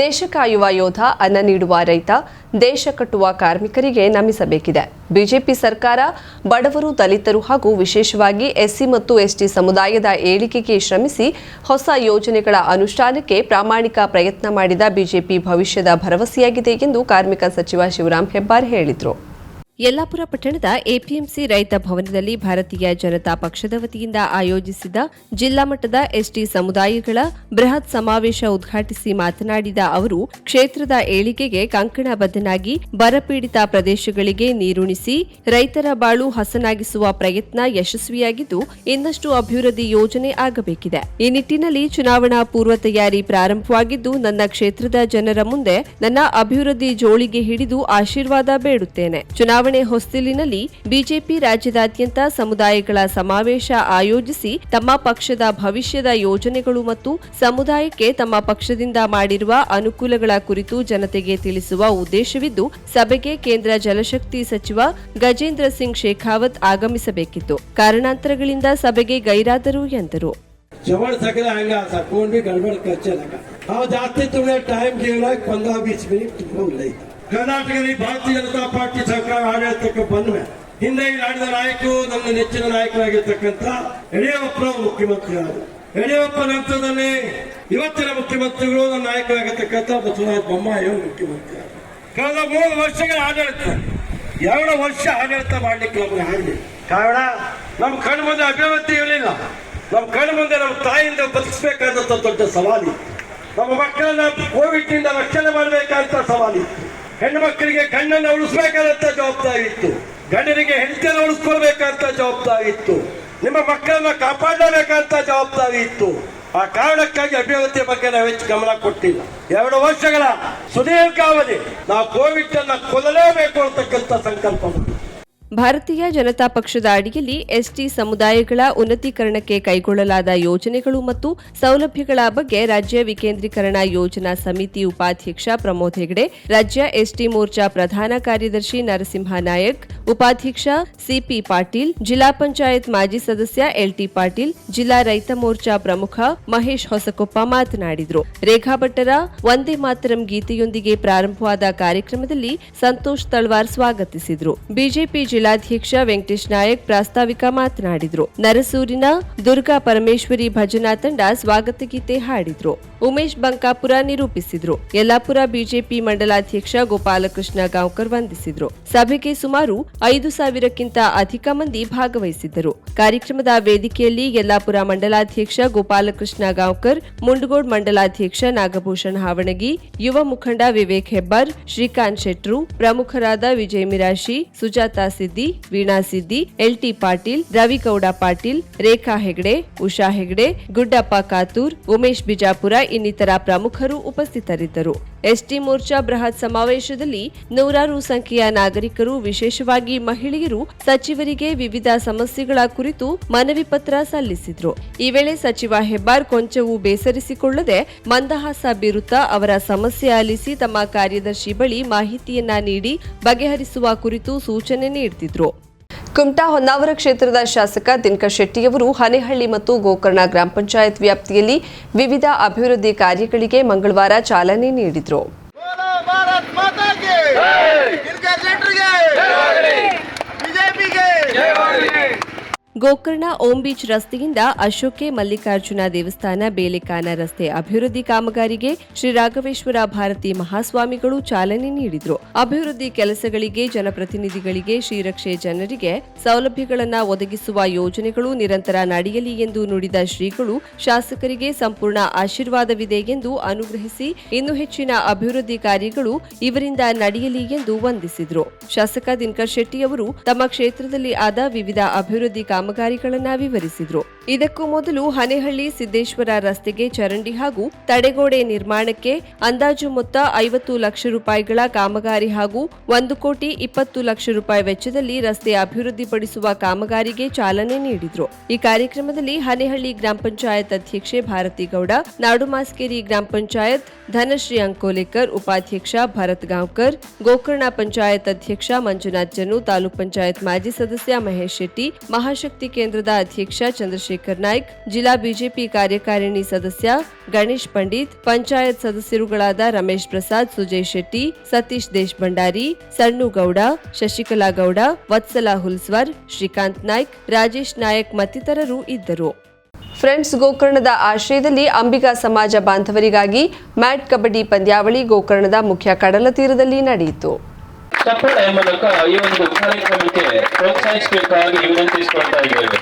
ದೇಶ ಕಾಯುವ ಯೋಧ ಅನ್ನ ನೀಡುವ ರೈತ, ದೇಶ ಕಟ್ಟುವ ಕಾರ್ಮಿಕರಿಗೆ ನಮಿಸಬೇಕಿದೆ. ಬಿಜೆಪಿ ಸರ್ಕಾರ, ಬಡವರು, ದಲಿತರು ಹಾಗೂ ವಿಶೇಷವಾಗಿ ಎಸ್ಸಿ ಮತ್ತು ಎಸ್ಟಿ ಸಮುದಾಯದ ಏಳಿಗೆಗೆ ಶ್ರಮಿಸಿ ಹೊಸ ಯೋಜನೆಗಳ ಅನುಷ್ಠಾನಕ್ಕೆ ಪ್ರಾಮಾಣಿಕ ಪ್ರಯತ್ನ ಮಾಡಿದ ಬಿಜೆಪಿ ಭವಿಷ್ಯದ ಭರವಸೆಯಾಗಿದೆ ಎಂದು ಕಾರ್ಮಿಕ ಸಚಿವ ಶಿವರಾಂ ಹೆಬ್ಬಾರ್ ಹೇಳಿದರು. ಯಲ್ಲಾಪುರ ಪಟ್ಟಣದ ಎಪಿಎಂಸಿ ರೈತ ಭವನದಲ್ಲಿ ಭಾರತೀಯ ಜನತಾ ಪಕ್ಷದ ವತಿಯಿಂದ ಆಯೋಜಿಸಿದ ಜಿಲ್ಲಾ ಮಟ್ಟದ ಎಸ್ಟಿ ಸಮುದಾಯಗಳ ಬೃಹತ್ ಸಮಾವೇಶ ಉದ್ಘಾಟಿಸಿ ಮಾತನಾಡಿದ ಅವರು, ಕ್ಷೇತ್ರದ ಏಳಿಗೆಗೆ ಕಂಕಣಬದ್ಧನಾಗಿ ಬರಪೀಡಿತ ಪ್ರದೇಶಗಳಿಗೆ ನೀರುಣಿಸಿ ರೈತರ ಬಾಳು ಹಸನಾಗಿಸುವ ಪ್ರಯತ್ನ ಯಶಸ್ವಿಯಾಗಿದ್ದು, ಇನ್ನಷ್ಟು ಅಭಿವೃದ್ಧಿ ಯೋಜನೆ ಆಗಬೇಕಿದೆ. ಈ ನಿಟ್ಟಿನಲ್ಲಿ ಚುನಾವಣಾ ಪೂರ್ವ ತಯಾರಿ ಪ್ರಾರಂಭವಾಗಿದ್ದು, ನನ್ನ ಕ್ಷೇತ್ರದ ಜನರ ಮುಂದೆ ನನ್ನ ಅಭಿವೃದ್ಧಿ ಜೋಳಿಗೆ ಹಿಡಿದು ಆಶೀರ್ವಾದ ಬೇಡುತ್ತೇನೆ. ಚುನಾವಣೆ ಹೊಸ್ತಿಲಿನಲ್ಲಿ ಬಿಜೆಪಿ ರಾಜ್ಯದಾದ್ಯಂತ ಸಮುದಾಯಗಳ ಸಮಾವೇಶ ಆಯೋಜಿಸಿ ತಮ್ಮ ಪಕ್ಷದ ಭವಿಷ್ಯದ ಯೋಜನೆಗಳು ಮತ್ತು ಸಮುದಾಯಕ್ಕೆ ತಮ್ಮ ಪಕ್ಷದಿಂದ ಮಾಡಿರುವ ಅನುಕೂಲಗಳ ಕುರಿತು ಜನತೆಗೆ ತಿಳಿಸುವ ಉದ್ದೇಶವಿದ್ದು ಸಭೆಗೆ ಕೇಂದ್ರ ಜಲಶಕ್ತಿ ಸಚಿವ ಗಜೇಂದ್ರ ಸಿಂಗ್ ಶೇಖಾವತ್ ಆಗಮಿಸಬೇಕಿತ್ತು ಕಾರಣಾಂತರಗಳಿಂದ ಸಭೆಗೆ ಗೈರಾದರು ಎಂದರು जवळ सगळं अंगा असा कोण बी गडबड करचे नका हा जास्ती तुम्ही टाइम घेऊन पंधरा वीस मिनिट तुम्ही ಕರ್ನಾಟಕದಲ್ಲಿ ಭಾರತೀಯ ಜನತಾ ಪಾರ್ಟಿ ಸರ್ಕಾರ ಆಡಳಿತಕ್ಕೆ ಬಂದ ಮೇಲೆ ಹಿಂದೆ ಆಡಿದ ನಾಯಕರು ನನ್ನ ನೆಚ್ಚಿನ ನಾಯಕರಾಗಿರ್ತಕ್ಕಂಥ ಯಡಿಯೂರಪ್ಪನವರು ಮುಖ್ಯಮಂತ್ರಿ ಯಡಿಯೂರಪ್ಪ ನಂತರದಲ್ಲಿ ಇವತ್ತಿನ ಮುಖ್ಯಮಂತ್ರಿಗಳು ನನ್ನ ನಾಯಕರಾಗಿರ್ತಕ್ಕಂಥ ಬಸವರಾಜ ಬೊಮ್ಮಾಯಿ ಮುಖ್ಯಮಂತ್ರಿ ಕಳೆದ ಮೂರು ವರ್ಷಗಳ ಆಡಳಿತ, ಎರಡು ವರ್ಷ ಆಡಳಿತ ಮಾಡಲಿಕ್ಕೆ ನಮಗೆ ಆಗಲಿ ಕಾರಣ ನಮ್ಮ ಕಣ್ಣು ಮುಂದೆ ಅಭಿವೃದ್ಧಿ ಇರಲಿಲ್ಲ. ನಮ್ಮ ಕಣ್ಣು ಮುಂದೆ ನಮ್ಮ ತಾಯಿಯಿಂದ ಬದುಕಿಸ್ಬೇಕಾದಂತ ದೊಡ್ಡ ಸವಾಲಿ. ನಮ್ಮ ಮಕ್ಕಳನ್ನ ಕೋವಿಡ್ನಿಂದ ರಕ್ಷಣೆ ಮಾಡಬೇಕಂತ ಸವಾಲಿತ್ತು ಹೆಣ್ಣು ಮಕ್ಕಳಿಗೆ ಕಣ್ಣನ್ನು ಉಳಿಸಬೇಕಾದಂತ ಜವಾಬ್ದಾರಿ ಇತ್ತು. ಗಂಡನಿಗೆ ಹೆಂಡತಿಯನ್ನು ಉಳಿಸ್ಕೊಳ್ಬೇಕಂತ ಜವಾಬ್ದಾರಿ ಇತ್ತು. ನಿಮ್ಮ ಮಕ್ಕಳನ್ನ ಕಾಪಾಡಬೇಕಂತ ಜವಾಬ್ದಾರಿ ಇತ್ತು. ಆ ಕಾರಣಕ್ಕಾಗಿ ಅಭಿವೃದ್ಧಿ ಬಗ್ಗೆ ನಾವು ಹೆಚ್ಚು ಗಮನ ಕೊಟ್ಟಿಲ್ಲ. ಎರಡು ವರ್ಷಗಳ ಸುದೀರ್ಘಾವಧಿ ನಾವು ಕೋವಿಡ್ ಅನ್ನ ಕೊಲ್ಲಲೇಬೇಕು ಅಂತಕ್ಕಂಥ ಸಂಕಲ್ಪ. ಭಾರತೀಯ ಜನತಾ ಪಕ್ಷದ ಅಡಿಯಲ್ಲಿ ಎಸ್ಟಿ ಸಮುದಾಯಗಳ ಉನ್ನತೀಕರಣಕ್ಕೆ ಕೈಗೊಳ್ಳಲಾದ ಯೋಜನೆಗಳು ಮತ್ತು ಸೌಲಭ್ಯಗಳ ಬಗ್ಗೆ ರಾಜ್ಯ ವಿಕೇಂದ್ರೀಕರಣ ಯೋಜನಾ ಸಮಿತಿ ಉಪಾಧ್ಯಕ್ಷ ಪ್ರಮೋದ್ ಹೆಗಡೆ, ರಾಜ್ಯ ಎಸ್ಟಿ ಮೋರ್ಚಾ ಪ್ರಧಾನ ಕಾರ್ಯದರ್ಶಿ ನರಸಿಂಹ ನಾಯಕ್, ಉಪಾಧ್ಯಕ್ಷ ಸಿಪಿ ಪಾಟೀಲ್, ಜಿಲ್ಲಾ ಪಂಚಾಯತ್ ಮಾಜಿ ಸದಸ್ಯ ಎಲ್ಟಿ ಪಾಟೀಲ್, ಜಿಲ್ಲಾ ರೈತ ಮೋರ್ಚಾ ಪ್ರಮುಖ ಮಹೇಶ್ ಹೊಸಕೊಪ್ಪ ಮಾತನಾಡಿದರು. ರೇಖಾ ಭಟ್ಟರ ವಂದೇ ಮಾತರಂ ಗೀತೆಯೊಂದಿಗೆ ಪ್ರಾರಂಭವಾದ ಕಾರ್ಯಕ್ರಮದಲ್ಲಿ ಸಂತೋಷ್ ತಳ್ವಾರ್ ಸ್ವಾಗತಿಸಿದರು. ಬಿಜೆಪಿ ಜಿಲ್ಲಾಧ್ಯಕ್ಷ ವೆಂಕಟೇಶ್ ನಾಯಕ್ ಪ್ರಾಸ್ತಾವಿಕ ಮಾತನಾಡಿದರು. ನರಸೂರಿನ ದುರ್ಗಾ ಪರಮೇಶ್ವರಿ ಭಜನಾ ತಂಡ ಸ್ವಾಗತ ಗೀತೆ ಹಾಡಿದ್ರು. ಉಮೇಶ್ ಬಂಕಾಪುರ ನಿರೂಪಿಸಿದ್ರು. ಯಲ್ಲಾಪುರ ಬಿಜೆಪಿ ಮಂಡಲಾಧ್ಯಕ್ಷ ಗೋಪಾಲಕೃಷ್ಣ ಗಾಂವ್ಕರ್ ವಂದಿಸಿದ್ರು. ಸಭೆಗೆ ಸುಮಾರು ಐದು ಸಾವಿರಕ್ಕಿಂತ ಅಧಿಕ ಮಂದಿ ಭಾಗವಹಿಸಿದ್ದರು. ಕಾರ್ಯಕ್ರಮದ ವೇದಿಕೆಯಲ್ಲಿ ಯಲ್ಲಾಪುರ ಮಂಡಲಾಧ್ಯಕ್ಷ ಗೋಪಾಲಕೃಷ್ಣ ಗಾಂವ್ಕರ್, ಮುಂಡಗೋಡ್ ಮಂಡಲಾಧ್ಯಕ್ಷ ನಾಗಭೂಷಣ್ ಹಾವಣಗಿ, ಯುವ ಮುಖಂಡ ವಿವೇಕ್ ಹೆಬ್ಬಾರ್, ಶ್ರೀಕಾಂತ್ ಶೆಟ್ರು, ಪ್ರಮುಖರಾದ ವಿಜಯ್ ಮಿರಾಶಿ, ಸುಜಾತಾ ಸಿದ್ದಿ ವೀಣಾ ಸಿದ್ದಿ ಎಲ್ಟಿ ಪಾಟೀಲ್, ರವಿಗೌಡ ಪಾಟೀಲ್, ರೇಖಾ ಹೆಗಡೆ, ಉಷಾ ಹೆಗಡೆ, ಗುಡ್ಡಪ್ಪ ಕಾತೂರ್, ಉಮೇಶ್ ಬಿಜಾಪುರ ಇನ್ನಿತರ ಪ್ರಮುಖರು ಉಪಸ್ಥಿತರಿದ್ದರು. ಎಸ್ಟಿ ಮೋರ್ಚಾ ಬೃಹತ್ ಸಮಾವೇಶದಲ್ಲಿ ನೂರಾರು ಸಂಖ್ಯೆಯ ನಾಗರಿಕರು, ವಿಶೇಷವಾಗಿ ಮಹಿಳೆಯರು, ಸಚಿವರಿಗೆ ವಿವಿಧ ಸಮಸ್ಯೆಗಳ ಕುರಿತು ಮನವಿ ಪತ್ರ ಸಲ್ಲಿಸಿದ್ರು. ಈ ವೇಳೆ ಸಚಿವ ಹೆಬ್ಬಾರ್ ಕೊಂಚವೂ ಬೇಸರಿಸಿಕೊಳ್ಳದೆ ಮಂದಹಾಸ ಬೀರುತ್ತಾ ಅವರ ಸಮಸ್ಯೆ ಆಲಿಸಿ ತಮ್ಮ ಕಾರ್ಯದರ್ಶಿ ಬಳಿ ಮಾಹಿತಿಯನ್ನ ನೀಡಿ ಬಗೆಹರಿಸುವ ಕುರಿತು ಸೂಚನೆ ನೀಡುತ್ತಿದ್ರು ಕುಮಟಾ ಹೊನ್ನಾವರ ಕ್ಷೇತ್ರದ ಶಾಸಕ ದಿನಕರ್ ಶೆಟ್ಟಿಯವರು ಹನೇಹಳ್ಳಿ ಮತ್ತು ಗೋಕರ್ಣ ಗ್ರಾಮ ಪಂಚಾಯತ್ ವ್ಯಾಪ್ತಿಯಲ್ಲಿ ವಿವಿಧ ಅಭಿವೃದ್ಧಿ ಕಾರ್ಯಗಳಿಗೆ ಮಂಗಳವಾರ ಚಾಲನೆ ನೀಡಿದರು. ಗೋಕರ್ಣ ಓಂ ಬೀಚ್ ರಸ್ತೆಯಿಂದ ಅಶೋಕೆ ಮಲ್ಲಿಕಾರ್ಜುನ ದೇವಸ್ಥಾನ, ಬೇಲೆಕಾನ ರಸ್ತೆ ಅಭಿವೃದ್ಧಿ ಕಾಮಗಾರಿಗೆ ಶ್ರೀ ರಾಘವೇಶ್ವರ ಭಾರತಿ ಮಹಾಸ್ವಾಮಿಗಳು ಚಾಲನೆ ನೀಡಿದರು. ಅಭಿವೃದ್ಧಿ ಕೆಲಸಗಳಿಗೆ, ಜನಪ್ರತಿನಿಧಿಗಳಿಗೆ, ಶ್ರೀರಕ್ಷೆ ಜನರಿಗೆ ಸೌಲಭ್ಯಗಳನ್ನು ಒದಗಿಸುವ ಯೋಜನೆಗಳು ನಿರಂತರ ನಡೆಯಲಿ ಎಂದು ನುಡಿದ ಶ್ರೀಗಳು ಶಾಸಕರಿಗೆ ಸಂಪೂರ್ಣ ಆಶೀರ್ವಾದವಿದೆ ಎಂದು ಅನುಗ್ರಹಿಸಿ ಇನ್ನೂ ಹೆಚ್ಚಿನ ಅಭಿವೃದ್ಧಿ ಕಾರ್ಯಗಳು ಇವರಿಂದ ನಡೆಯಲಿ ಎಂದು ವಂದಿಸಿದರು. ಶಾಸಕ ದಿನಕರ್ ಶೆಟ್ಟಿ ಅವರು ತಮ್ಮ ಕ್ಷೇತ್ರದಲ್ಲಿ ಆದ ವಿವಿಧ ಅಭಿವೃದ್ಧಿ ಕಾಮಗಾರಿಗಳನ್ನ ವಿವರಿಸಿದ್ರು. ಇದಕ್ಕೂ ಮೊದಲು ಹನೇಹಳ್ಳಿ ಸಿದ್ದೇಶ್ವರ ರಸ್ತೆಗೆ ಚರಂಡಿ ಹಾಗೂ ತಡೆಗೋಡೆ ನಿರ್ಮಾಣಕ್ಕೆ ಅಂದಾಜು ಮೊತ್ತ ಐವತ್ತು ಲಕ್ಷ ರೂಪಾಯಿಗಳ ಕಾಮಗಾರಿ ಹಾಗೂ ಒಂದು ಕೋಟಿ ಇಪ್ಪತ್ತು ಲಕ್ಷ ರೂಪಾಯಿ ವೆಚ್ಚದಲ್ಲಿ ರಸ್ತೆ ಅಭಿವೃದ್ಧಿಪಡಿಸುವ ಕಾಮಗಾರಿಗೆ ಚಾಲನೆ ನೀಡಿದ್ರು. ಈ ಕಾರ್ಯಕ್ರಮದಲ್ಲಿ ಹನೇಹಳ್ಳಿ ಗ್ರಾಮ ಪಂಚಾಯತ್ ಅಧ್ಯಕ್ಷೆ ಭಾರತಿ ಗೌಡ ನಾಡುಮಾಸ್ಕೇರಿ ಗ್ರಾಮ ಪಂಚಾಯತ್ ಧನಶ್ರೀ ಅಂಕೋಲೇಕರ್, ಉಪಾಧ್ಯಕ್ಷ ಭರತ್ ಗಾಂವ್ಕರ್, ಗೋಕರ್ಣ ಪಂಚಾಯತ್ ಅಧ್ಯಕ್ಷ ಮಂಜುನಾಥ್ ಜನು, ತಾಲೂಕ್ ಪಂಚಾಯತ್ ಮಾಜಿ ಸದಸ್ಯ ಮಹೇಶ್ ಶೆಟ್ಟಿ, ಮಹಾಶಕ್ತಿ ಯುವಶಕ್ತಿ ಕೇಂದ್ರದ ಅಧ್ಯಕ್ಷ ಚಂದ್ರಶೇಖರ್ ನಾಯ್ಕ್, ಜಿಲ್ಲಾ ಬಿಜೆಪಿ ಕಾರ್ಯಕಾರಿಣಿ ಸದಸ್ಯ ಗಣೇಶ್ ಪಂಡಿತ್, ಪಂಚಾಯತ್ ಸದಸ್ಯರುಗಳಾದ ರಮೇಶ್ ಪ್ರಸಾದ್, ಸುಜಯ್ ಶೆಟ್ಟಿ, ಸತೀಶ್ ದೇಶಭಂಡಾರಿ, ಸಣ್ಣು ಗೌಡ, ಶಶಿಕಲಾ ಗೌಡ, ವತ್ಸಲಾ ಹುಲ್ಸ್ವರ್, ಶ್ರೀಕಾಂತ್ ನಾಯ್ಕ್, ರಾಜೇಶ್ ನಾಯಕ್ ಮತ್ತಿತರರು ಇದ್ದರು. ಫ್ರೆಂಡ್ಸ್, ಗೋಕರ್ಣದ ಆಶ್ರಯದಲ್ಲಿ ಅಂಬಿಗಾ ಸಮಾಜ ಬಾಂಧವರಿಗಾಗಿ ಮ್ಯಾಟ್ ಕಬಡ್ಡಿ ಪಂದ್ಯಾವಳಿ ಗೋಕರ್ಣದ ಮುಖ್ಯ ಕಡಲ ತೀರದಲ್ಲಿ ನಡೆಯಿತು. ಚಪ್ಪಾಳೆ ಮೂಲಕ ಈ ಒಂದು ಕಾರ್ಯಕ್ರಮಕ್ಕೆ ಪ್ರೋತ್ಸಾಹಿಸಬೇಕಾಗಿ ವಿನಂತಿಸಿಕೊಳ್ತಾ ಇದ್ದೇವೆ.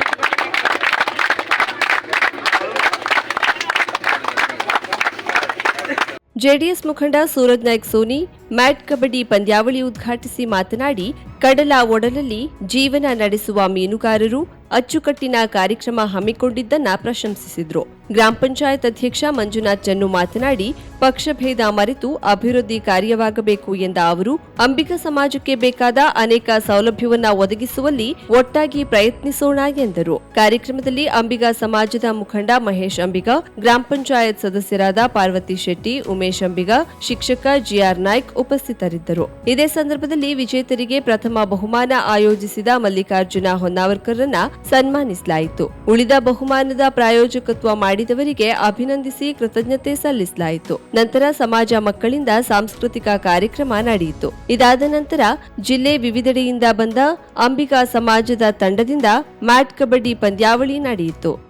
ಜೆಡಿಎಸ್ ಮುಖಂಡ ಸೂರಜ್ ನಾಯ್ಕ್ ಸೋನಿ ಮ್ಯಾಟ್ ಕಬಡ್ಡಿ ಪಂದ್ಯಾವಳಿ ಉದ್ಘಾಟಿಸಿ ಮಾತನಾಡಿ, ಕಡಲ ಒಡಲಲ್ಲಿ ಜೀವನ ನಡೆಸುವ ಮೀನುಗಾರರು ಅಚ್ಚುಕಟ್ಟಿನ ಕಾರ್ಯಕ್ರಮ ಹಮ್ಮಿಕೊಂಡಿದ್ದನ್ನ ಪ್ರಶಂಸಿಸಿದ್ರು. ಗ್ರಾಮ ಪಂಚಾಯತ್ ಅಧ್ಯಕ್ಷ ಮಂಜುನಾಥ್ ಜನ್ನು ಮಾತನಾಡಿ ಪಕ್ಷಭೇದ ಮರೆತು ಅಭಿವೃದ್ಧಿ ಕಾರ್ಯವಾಗಬೇಕು ಎಂದ ಅವರು ಅಂಬಿಕ ಸಮಾಜಕ್ಕೆ ಬೇಕಾದ ಅನೇಕ ಸೌಲಭ್ಯವನ್ನ ಒದಗಿಸುವಲ್ಲಿ ಒಟ್ಟಾಗಿ ಪ್ರಯತ್ನಿಸೋಣ ಎಂದರು. ಕಾರ್ಯಕ್ರಮದಲ್ಲಿ ಅಂಬಿಗ ಸಮಾಜದ ಮುಖಂಡ ಮಹೇಶ್ ಅಂಬಿಗ, ಗ್ರಾಮ ಪಂಚಾಯತ್ ಸದಸ್ಯರಾದ ಪಾರ್ವತಿ ಶೆಟ್ಟಿ, ಉಮೇಶ್ ಅಂಬಿಗ, ಶಿಕ್ಷಕ ಜಿಆರ್ ನಾಯ್ಕ್ ಉಪಸ್ಥಿತರಿದ್ದರು. ಇದೇ ಸಂದರ್ಭದಲ್ಲಿ ವಿಜೇತರಿಗೆ ಪ್ರಥಮ ಬಹುಮಾನ ಆಯೋಜಿಸಿದ ಮಲ್ಲಿಕಾರ್ಜುನ ಹೊನ್ನಾವರ್ಕರ್ರನ್ನ ಸನ್ಮಾನಿಸಲಾಯಿತು. ಉಳಿದ ಬಹುಮಾನದ ಪ್ರಾಯೋಜಕತ್ವ ಮಾಡಿದವರಿಗೆ ಅಭಿನಂದಿಸಿ ಕೃತಜ್ಞತೆ ಸಲ್ಲಿಸಲಾಯಿತು. ನಂತರ ಸಮಾಜ ಮಕ್ಕಳಿಂದ ಸಾಂಸ್ಕೃತಿಕ ಕಾರ್ಯಕ್ರಮ ನಡೆಯಿತು. ಇದಾದ ನಂತರ ಜಿಲ್ಲೆ ವಿವಿಧೆಡೆಯಿಂದ ಬಂದ ಅಂಬಿಕಾ ಸಮಾಜದ ತಂಡದಿಂದ ಮ್ಯಾಟ್ ಕಬಡ್ಡಿ ಪಂದ್ಯಾವಳಿ ನಡೆಯಿತು.